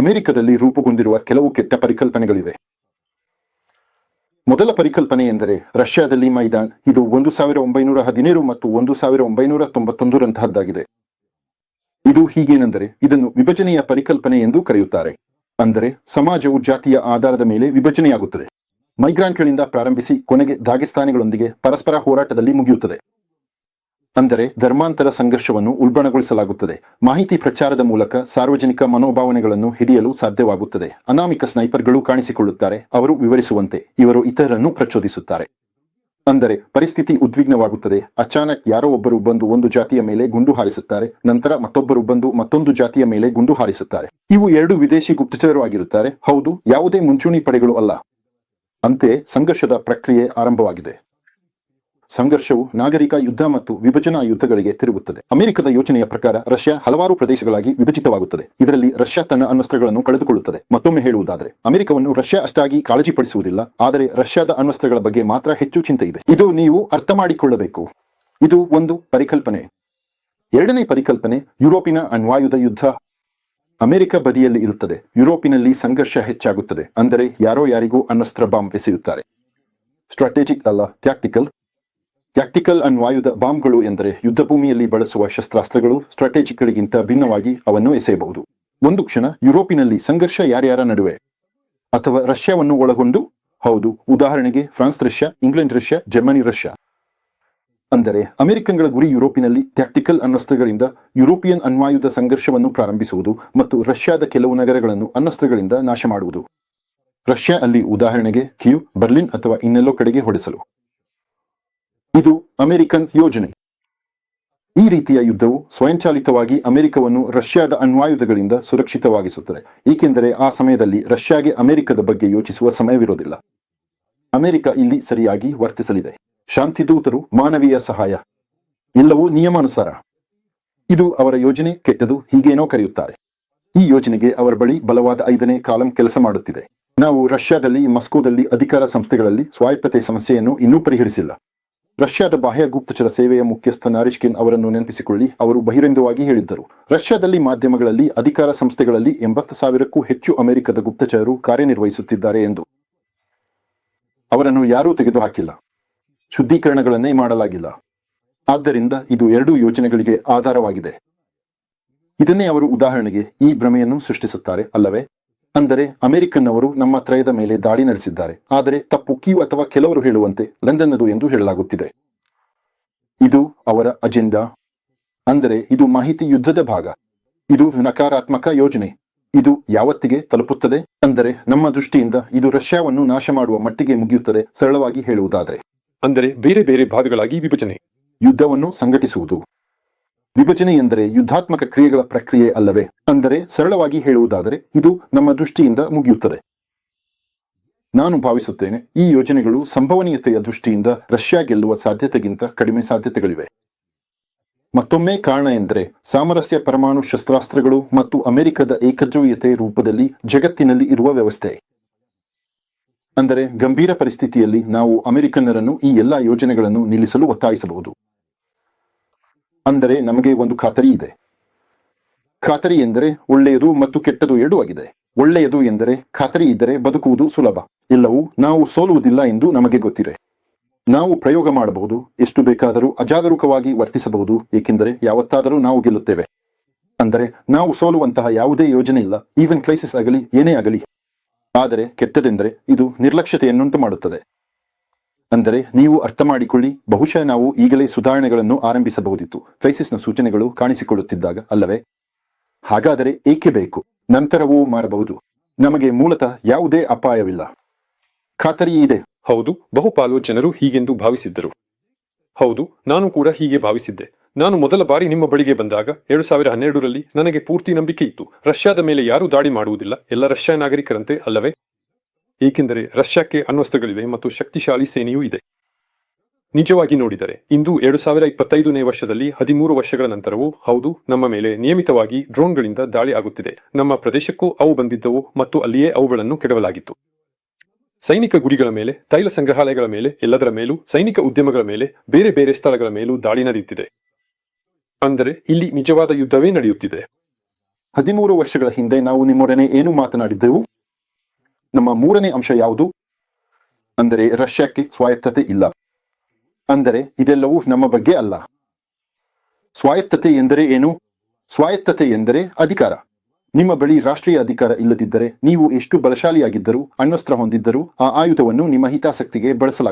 ಅಮೆರಿಕದಲ್ಲಿ ರೂಪುಗೊಂಡಿರುವ ಕೆಲವು ಕೆಟ್ಟ ಪರಿಕಲ್ಪನೆಗಳಿವೆ. ಮೊದಲ ಪರಿಕಲ್ಪನೆ ಎಂದರೆ ರಷ್ಯಾದಲ್ಲಿ ಮೈದಾನ್. ಇದು ಒಂದು ಸಾವಿರ ಒಂಬೈನೂರ ಹದಿನೇಳು ಮತ್ತು ಒಂದು ಸಾವಿರ ಒಂಬೈನೂರ ತೊಂಬತ್ತೊಂದರಂತಹದ್ದಾಗಿದೆ ಇದು ಹೀಗೇನೆಂದರೆ ಇದನ್ನು ವಿಭಜನೆಯ ಪರಿಕಲ್ಪನೆ ಎಂದು ಕರೆಯುತ್ತಾರೆ. ಅಂದರೆ ಸಮಾಜವು ಜಾತಿಯ ಆಧಾರದ ಮೇಲೆ ವಿಭಜನೆಯಾಗುತ್ತದೆ. ಮೈಗ್ರಾಂಟ್ಗಳಿಂದ ಪ್ರಾರಂಭಿಸಿ ಕೊನೆಗೆ ದಾಗಿಸ್ತಾನಿಗಳೊಂದಿಗೆ ಪರಸ್ಪರ ಹೋರಾಟದಲ್ಲಿ ಮುಗಿಯುತ್ತದೆ. ಅಂದರೆ ಧರ್ಮಾಂತರ ಸಂಘರ್ಷವನ್ನು ಉಲ್ಬಣಗೊಳಿಸಲಾಗುತ್ತದೆ. ಮಾಹಿತಿ ಪ್ರಚಾರದ ಮೂಲಕ ಸಾರ್ವಜನಿಕ ಮನೋಭಾವನೆಗಳನ್ನು ಹಿಡಿಯಲು ಸಾಧ್ಯವಾಗುತ್ತದೆ. ಅನಾಮಿಕ ಸ್ನೈಪರ್ಗಳು ಕಾಣಿಸಿಕೊಳ್ಳುತ್ತಾರೆ, ಅವರು ವಿವರಿಸುವಂತೆ. ಇವರು ಇತರರನ್ನು ಪ್ರಚೋದಿಸುತ್ತಾರೆ. ಅಂದರೆ ಪರಿಸ್ಥಿತಿ ಉದ್ವಿಗ್ನವಾಗುತ್ತದೆ. ಅಚಾನಕ್ ಯಾರೋ ಒಬ್ಬರು ಬಂದು ಒಂದು ಜಾತಿಯ ಮೇಲೆ ಗುಂಡು ಹಾರಿಸುತ್ತಾರೆ, ನಂತರ ಮತ್ತೊಬ್ಬರು ಬಂದು ಮತ್ತೊಂದು ಜಾತಿಯ ಮೇಲೆ ಗುಂಡು ಹಾರಿಸುತ್ತಾರೆ. ಇವು ಎರಡು ವಿದೇಶಿ ಗುಪ್ತಚರರು ಆಗಿರುತ್ತಾರೆ. ಹೌದು, ಯಾವುದೇ ಮುಂಚೂಣಿ ಪಡೆಗಳು ಅಲ್ಲ. ಅಂತೆ ಸಂಘರ್ಷದ ಪ್ರಕ್ರಿಯೆ ಆರಂಭವಾಗಿದೆ. ಸಂಘರ್ಷವು ನಾಗರಿಕ ಯುದ್ಧ ಮತ್ತು ವಿಭಜನಾ ಯುದ್ಧಗಳಿಗೆ ತಿರುಗುತ್ತದೆ. ಅಮೆರಿಕದ ಯೋಜನೆಯ ಪ್ರಕಾರ ರಷ್ಯಾ ಹಲವಾರು ಪ್ರದೇಶಗಳಾಗಿ ವಿಭಜಿತವಾಗುತ್ತದೆ. ಇದರಲ್ಲಿ ರಷ್ಯಾ ತನ್ನ ಅಣ್ವಸ್ತ್ರಗಳನ್ನು ಕಳೆದುಕೊಳ್ಳುತ್ತದೆ. ಮತ್ತೊಮ್ಮೆ ಹೇಳುವುದಾದರೆ, ಅಮೆರಿಕವನ್ನು ರಷ್ಯಾ ಅಷ್ಟಾಗಿ ಕಾಳಜಿಪಡಿಸುವುದಿಲ್ಲ, ಆದರೆ ರಷ್ಯಾದ ಅಣ್ವಸ್ತ್ರಗಳ ಬಗ್ಗೆ ಮಾತ್ರ ಹೆಚ್ಚು ಚಿಂತೆ ಇದೆ. ಇದು ನೀವು ಅರ್ಥ ಮಾಡಿಕೊಳ್ಳಬೇಕು. ಇದು ಒಂದು ಪರಿಕಲ್ಪನೆ. ಎರಡನೇ ಪರಿಕಲ್ಪನೆ, ಯುರೋಪಿನ ಅಣ್ವಾಯುಧ ಯುದ್ಧ. ಅಮೆರಿಕ ಬದಿಯಲ್ಲಿ ಇರುತ್ತದೆ. ಯುರೋಪಿನಲ್ಲಿ ಸಂಘರ್ಷ ಹೆಚ್ಚಾಗುತ್ತದೆ. ಅಂದರೆ ಯಾರೋ ಯಾರಿಗೂ ಅಣ್ವಸ್ತ್ರ ಬಾಂಬ್ ಎಸೆಯುತ್ತಾರೆ. ಸ್ಟ್ರಾಟೆಜಿಕ್ ಅಲ್ಲ ಟ್ಯಾಕ್ಟಿಕಲ್ ಟ್ಯಾಕ್ಟಿಕಲ್ ಅಣ್ವಾಯುಧ ಬಾಂಬ್ಗಳು ಎಂದರೆ ಯುದ್ಧ ಭೂಮಿಯಲ್ಲಿ ಬಳಸುವ ಶಸ್ತ್ರಾಸ್ತ್ರಗಳು ಸ್ಟ್ರಾಟಜಿಕ್ಗಳಿಗಿಂತ ಭಿನ್ನವಾಗಿ ಅವನ್ನು ಎಸೆಯಬಹುದು. ಒಂದು ಕ್ಷಣ ಯುರೋಪಿನಲ್ಲಿ ಸಂಘರ್ಷ ಯಾರ್ಯಾರ ನಡುವೆ? ಅಥವಾ ರಷ್ಯಾವನ್ನು ಒಳಗೊಂಡು? ಹೌದು, ಉದಾಹರಣೆಗೆ France Russia, England Russia, Germany Russia. ಅಂದರೆ ಅಮೆರಿಕನ್ಗಳ ಗುರಿ ಯುರೋಪಿನಲ್ಲಿ ಟ್ಯಾಕ್ಟಿಕಲ್ ಅನ್ನಸ್ತ್ರಗಳಿಂದ ಯುರೋಪಿಯನ್ ಅನ್ವಾಯುದ ಸಂಘರ್ಷವನ್ನು ಪ್ರಾರಂಭಿಸುವುದು ಮತ್ತು ರಷ್ಯಾದ ಕೆಲವು ನಗರಗಳನ್ನು ಅನಸ್ತ್ರಗಳಿಂದ ನಾಶ ಮಾಡುವುದು ರಷ್ಯಾ ಅಲ್ಲಿ ಉದಾಹರಣೆಗೆ ಕಿಯು, ಬರ್ಲಿನ್ ಅಥವಾ ಇನ್ನೆಲ್ಲೋ ಕಡೆಗೆ ಹೊಡೆಸಲು. ಇದು ಅಮೆರಿಕನ್ ಯೋಜನೆ. ಈ ರೀತಿಯ ಯುದ್ಧವು ಸ್ವಯಂಚಾಲಿತವಾಗಿ ಅಮೆರಿಕವನ್ನು ರಷ್ಯಾದ ಅಣ್ವಾಯುಧಗಳಿಂದ ಸುರಕ್ಷಿತವಾಗಿಸುತ್ತದೆ. ಏಕೆಂದರೆ ಆ ಸಮಯದಲ್ಲಿ ರಷ್ಯಾಗೆ ಅಮೆರಿಕದ ಬಗ್ಗೆ ಯೋಚಿಸುವ ಸಮಯವಿರೋದಿಲ್ಲ ಅಮೆರಿಕ ಇಲ್ಲಿ ಸರಿಯಾಗಿ ವರ್ತಿಸಲಿದೆ. ಶಾಂತಿದೂತರು ಮಾನವೀಯ ಸಹಾಯ. ಎಲ್ಲವೂ ನಿಯಮಾನುಸಾರ. ಇದು ಅವರ ಯೋಜನೆ, ಕೆಟ್ಟದು ಹೀಗೇನೋ ಕರೆಯುತ್ತಾರೆ. ಈ ಯೋಜನೆಗೆ ಅವರ ಬಳಿ ಬಲವಾದ ಐದನೇ ಕಾಲಂ ಕೆಲಸ ಮಾಡುತ್ತಿದೆ. ನಾವು ರಷ್ಯಾದಲ್ಲಿ, ಮಸ್ಕೋದಲ್ಲಿ ಅಧಿಕಾರ ಸಂಸ್ಥೆಗಳಲ್ಲಿ ಸ್ವಾಯತ್ತತೆ ಸಮಸ್ಯೆಯನ್ನು ಇನ್ನೂ ಪರಿಹರಿಸಿಲ್ಲ. ರಷ್ಯಾದ ಬಾಹ್ಯ ಗುಪ್ತಚರ ಸೇವೆಯ ಮುಖ್ಯಸ್ಥ ನಾರಿಷ್ಕಿನ್ ಅವರನ್ನು ನೆನಪಿಸಿಕೊಳ್ಳಿ. ಅವರು ಬಹಿರಂಗವಾಗಿ ಹೇಳಿದ್ದರು. ರಷ್ಯಾದಲ್ಲಿ ಮಾಧ್ಯಮಗಳಲ್ಲಿ, ಅಧಿಕಾರ ಸಂಸ್ಥೆಗಳಲ್ಲಿ ಎಂಬತ್ತು ಸಾವಿರಕ್ಕೂ ಹೆಚ್ಚು ಅಮೆರಿಕದ ಗುಪ್ತಚರರು ಕಾರ್ಯನಿರ್ವಹಿಸುತ್ತಿದ್ದಾರೆ ಎಂದು ಅವರನ್ನು ಯಾರೂ ತೆಗೆದುಹಾಕಿಲ್ಲ. ಶುದ್ಧೀಕರಣಗಳನ್ನೇ ಮಾಡಲಾಗಿಲ್ಲ. ಆದ್ದರಿಂದ ಇದು ಎರಡೂ ಯೋಜನೆಗಳಿಗೆ ಆಧಾರವಾಗಿದೆ. ಇದನ್ನೇ ಅವರು ಉದಾಹರಣೆಗೆ ಈ ಭ್ರಮೆಯನ್ನು ಸೃಷ್ಟಿಸುತ್ತಾರೆ ಅಲ್ಲವೇ? ಅಂದರೆ ಅಮೆರಿಕನ್ನವರು ನಮ್ಮ ತ್ರಯದ ಮೇಲೆ ದಾಳಿ ನಡೆಸಿದ್ದಾರೆ. ಆದರೆ ತಪ್ಪು ಕೀವ್ ಅಥವಾ ಕೆಲವರು ಹೇಳುವಂತೆ ಲಂಡನ್ನರು ಎಂದು ಹೇಳಲಾಗುತ್ತಿದೆ. ಇದು ಅವರ ಅಜೆಂಡಾ. ಅಂದರೆ ಇದು ಮಾಹಿತಿ ಯುದ್ಧದ ಭಾಗ. ಇದು ನಕಾರಾತ್ಮಕ ಯೋಜನೆ. ಇದು ಯಾವತ್ತಿಗೆ ತಲುಪುತ್ತದೆ? ಅಂದರೆ ನಮ್ಮ ದೃಷ್ಟಿಯಿಂದ ಇದು ರಷ್ಯಾವನ್ನು ನಾಶ ಮಾಡುವ ಮಟ್ಟಿಗೆ ಮುಗಿಯುತ್ತದೆ ಸರಳವಾಗಿ ಹೇಳುವುದಾದರೆ. ಅಂದರೆ ಬೇರೆ ಬೇರೆ ಭಾಗಗಳಾಗಿ ವಿಭಜನೆ. ಯುದ್ಧವನ್ನು ಸಂಘಟಿಸುವುದು. ವಿಭಜನೆ ಎಂದರೆ ಯುದ್ಧಾತ್ಮಕ ಕ್ರಿಯೆಗಳ ಪ್ರಕ್ರಿಯೆ ಅಲ್ಲವೇ? ಅಂದರೆ ಸರಳವಾಗಿ ಹೇಳುವುದಾದರೆ ಇದು ನಮ್ಮ ದೃಷ್ಟಿಯಿಂದ ಮುಗಿಯುತ್ತದೆ. ನಾನು ಭಾವಿಸುತ್ತೇನೆ, ಈ ಯೋಜನೆಗಳು ಸಂಭವನೀಯತೆಯ ದೃಷ್ಟಿಯಿಂದ ರಷ್ಯಾ ಗೆಲ್ಲುವ ಸಾಧ್ಯತೆಗಿಂತ ಕಡಿಮೆ ಸಾಧ್ಯತೆಗಳಿವೆ. ಮತ್ತೊಮ್ಮೆ ಕಾರಣ ಎಂದರೆ, ಸಾಮರಸ್ಯ ಪರಮಾಣು ಶಸ್ತ್ರಾಸ್ತ್ರಗಳು ಮತ್ತು ಅಮೆರಿಕದ ಏಕಧ್ರುವೀಯತೆ ರೂಪದಲ್ಲಿ ಜಗತ್ತಿನಲ್ಲಿ ಇರುವ ವ್ಯವಸ್ಥೆ. ಅಂದರೆ ಗಂಭೀರ ಪರಿಸ್ಥಿತಿಯಲ್ಲಿ ನಾವು ಅಮೆರಿಕನ್ನರನ್ನು ಈ ಎಲ್ಲಾ ಯೋಜನೆಗಳನ್ನು ನಿಲ್ಲಿಸಲು ಒತ್ತಾಯಿಸಬಹುದು. ಅಂದರೆ ನಮಗೆ ಒಂದು ಖಾತರಿ ಇದೆ. ಖಾತರಿ ಎಂದರೆ ಒಳ್ಳೆಯದು ಮತ್ತು ಕೆಟ್ಟದು ಎರಡೂ ಆಗಿದೆ. ಒಳ್ಳೆಯದು ಎಂದರೆ ಖಾತರಿ ಇದ್ದರೆ ಬದುಕುವುದು ಸುಲಭ. ಎಲ್ಲವೂ ನಾವು ಸೋಲುವುದಿಲ್ಲ ಎಂದು ನಮಗೆ ಗೊತ್ತಿದೆ. ನಾವು ಪ್ರಯೋಗ ಮಾಡಬಹುದು, ಎಷ್ಟು ಬೇಕಾದರೂ ಅಜಾಗರೂಕವಾಗಿ ವರ್ತಿಸಬಹುದು, ಏಕೆಂದರೆ ಯಾವತ್ತಾದರೂ ನಾವು ಗೆಲ್ಲುತ್ತೇವೆ. ಅಂದರೆ ನಾವು ಸೋಲುವಂತಹ ಯಾವುದೇ ಯೋಜನೆ ಇಲ್ಲ, ಈವನ್ ಕ್ರೈಸಿಸ್ ಆಗಲಿ, ಏನೇ ಆಗಲಿ. ಆದರೆ ಕೆಟ್ಟದೆಂದರೆ ಇದು ನಿರ್ಲಕ್ಷ್ಯತೆಯನ್ನುಂಟು ಮಾಡುತ್ತದೆ ಅಂದರೆ ನೀವು ಅರ್ಥ ಮಾಡಿಕೊಳ್ಳಿ ಬಹುಶಃ ನಾವು ಈಗಲೇ ಸುಧಾರಣೆಗಳನ್ನು ಆರಂಭಿಸಬಹುದಿತ್ತು. ಫೇಸಿಸ್ನ ಸೂಚನೆಗಳು ಕಾಣಿಸಿಕೊಳ್ಳುತ್ತಿದ್ದಾಗ ಅಲ್ಲವೇ? ಹಾಗಾದರೆ ಏಕೆ ಬೇಕು? ನಂತರವೂ ಮಾಡಬಹುದು. ನಮಗೆ ಮೂಲತಃ ಯಾವುದೇ ಅಪಾಯವಿಲ್ಲ. ಖಾತರಿ ಇದೆ. ಹೌದು ಬಹುಪಾಲು ಜನರು ಹೀಗೆಂದು ಭಾವಿಸಿದ್ದರು. ಹೌದು, ನಾನು ಕೂಡ ಹೀಗೆ ಭಾವಿಸಿದ್ದೆ. ನಾನು ಮೊದಲ ಬಾರಿ ನಿಮ್ಮ ಬಳಿಗೆ ಬಂದಾಗ ಎರಡು ಸಾವಿರ ಹನ್ನೆರಡರಲ್ಲಿ ನನಗೆ ಪೂರ್ತಿ ನಂಬಿಕೆ ಇತ್ತು. ರಷ್ಯಾದ ಮೇಲೆ ಯಾರೂ ದಾಳಿ ಮಾಡುವುದಿಲ್ಲ. ಎಲ್ಲ ರಷ್ಯಾ ನಾಗರಿಕರಂತೆ ಅಲ್ಲವೇ? ಏಕೆಂದರೆ ರಷ್ಯಾಕ್ಕೆ ಅಣ್ವಸ್ತ್ರಗಳಿವೆ ಮತ್ತು ಶಕ್ತಿಶಾಲಿ ಸೇನೆಯೂ ಇದೆ. ನಿಜವಾಗಿ ನೋಡಿದರೆ, ಇಂದು ಎರಡು ಸಾವಿರ ಇಪ್ಪತ್ತೈದನೇ ವರ್ಷದಲ್ಲಿ ಹದಿಮೂರು ವರ್ಷಗಳ ನಂತರವೂ ಹೌದು, ನಮ್ಮ ಮೇಲೆ ನಿಯಮಿತವಾಗಿ ಡ್ರೋನ್ಗಳಿಂದ ದಾಳಿ ಆಗುತ್ತಿದೆ. ನಮ್ಮ ಪ್ರದೇಶಕ್ಕೂ ಅವು ಬಂದಿದ್ದವು ಮತ್ತು ಅಲ್ಲಿಯೇ ಅವುಗಳನ್ನು ಕೆಡವಲಾಗಿತ್ತು. ಸೈನಿಕ ಗುರಿಗಳ ಮೇಲೆ, ತೈಲ ಸಂಗ್ರಹಾಲಯಗಳ ಮೇಲೆ, ಎಲ್ಲದರ ಮೇಲೂ, ಸೈನಿಕ ಉದ್ಯಮಗಳ ಮೇಲೆ, ಬೇರೆ ಬೇರೆ ಸ್ಥಳಗಳ ಮೇಲೂ ದಾಳಿ ನಡೆಯುತ್ತಿದೆ. ಅಂದರೆ, ಇಲ್ಲಿ ನಿಜವಾದ ಯುದ್ಧವೇ ನಡೆಯುತ್ತಿದೆ. ಹದಿಮೂರು ವರ್ಷಗಳ ಹಿಂದೆ ನಾವು ನಿಮ್ಮೊಡನೆ ಏನು ಮಾತನಾಡಿದ್ದೆವು? ನಮ್ಮ ಮೂರನೇ ಅಂಶ ಯಾವುದು? ಅಂದರೆ ರಷ್ಯಾಕ್ಕೆ ಸ್ವಾಯತ್ತತೆ ಇಲ್ಲ. ಅಂದರೆ ಇದೆಲ್ಲವೂ ನಮ್ಮ ಬಗ್ಗೆ ಅಲ್ಲ. ಸ್ವಾಯತ್ತತೆ ಎಂದರೆ ಏನು? ಸ್ವಾಯತ್ತತೆ ಎಂದರೆ ಅಧಿಕಾರ. ನಿಮ್ಮ ಬಳಿ ರಾಷ್ಟ್ರೀಯ ಅಧಿಕಾರ ಇಲ್ಲದಿದ್ದರೆ ನೀವು ಎಷ್ಟು ಬಲಶಾಲಿಯಾಗಿದ್ದರೂ, ಅಣ್ವಸ್ತ್ರ ಹೊಂದಿದ್ದರೂ ಆ ಆಯುಧವನ್ನು ನಿಮ್ಮ ಹಿತಾಸಕ್ತಿಗೆ ಬಳಸಲಾಗುತ್ತದೆ.